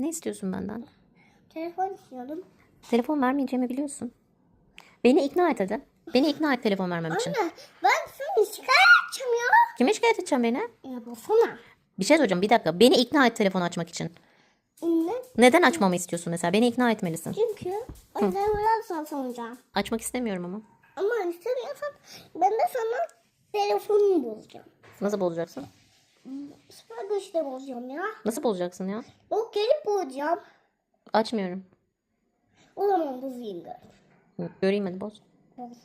Ne istiyorsun benden? Telefon istiyorum. Telefon vermeyeceğimi biliyorsun. Beni ikna et hadi. Beni ikna et telefon vermem için. Anne ben seni şikayet edeceğim ya. Kime şikayet edeceğim beni? Ya bulsana. Bir şey soracağım bir dakika. Beni ikna et telefon açmak için. Ne? Neden açmamı istiyorsun mesela? Beni ikna etmelisin. Çünkü yüzden biraz soracağım. Açmak istemiyorum ama. Ama istemiyorsan ben de sana telefonunu bozacağım. Nasıl bozacaksın? Süper güçle bozacağım ya. Nasıl bozacaksın ya? O gelip bozacağım. Açmıyorum. O zaman bozayım. Hı, Göreyim hadi boz. Boz.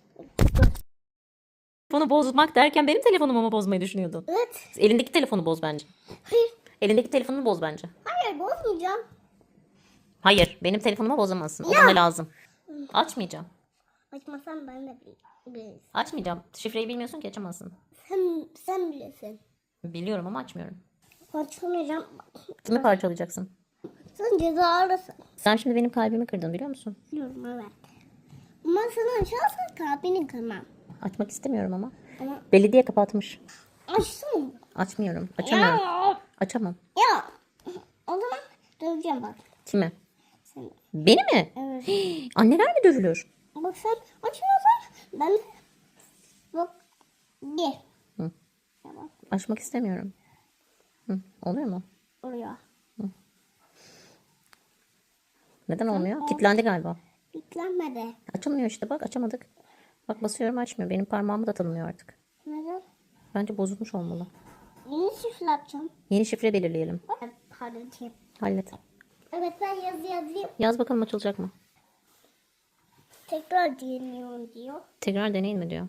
Telefonu bozmak derken benim telefonumu mu bozmayı düşünüyordun? Evet. Elindeki telefonu boz bence. Hayır. Elindeki telefonunu boz bence. Hayır bozmayacağım. Hayır, benim telefonumu bozamazsın. O bana lazım. Açmayacağım. Açmasam ben de bil- bilirim. Açmayacağım. Şifreyi bilmiyorsun ki açamazsın. Sen, sen bilirsin. Biliyorum ama açmıyorum. Açmayacağım. Kimi parçalayacaksın? Sen ceza alırsın. Sen şimdi benim kalbimi kırdın biliyor musun? Biliyorum evet. Ama sana açarsan kalbini kırmam. Açmak istemiyorum ama. Ama Belediye kapatmış. açsın. Açmıyorum. Açamıyorum. Ya. Açamam. Ya. O zaman döveceğim bak. Kime? Seni. Beni mi? Evet. Anneler mi dövülür? Bak sen açmıyorsan ben bak gel. Hı. Ya bak Açmak istemiyorum. Hı, oluyor mu? oraya. Neden olmuyor? Kilitlendi galiba. Yüklenmedi. Açılmıyor işte bak açamadık. Bak basıyorum açmıyor. Benim parmağımı da tanımıyor artık. Neden? Bence bozulmuş olmalı. Yeni şifre yapacağım. Yeni şifre belirleyelim. Pardon. şey. Hallet. Evet ben yazı yazayım. Yaz bakalım açılacak mı? Tekrar deniyorum diyor. Tekrar deneyin mi diyor.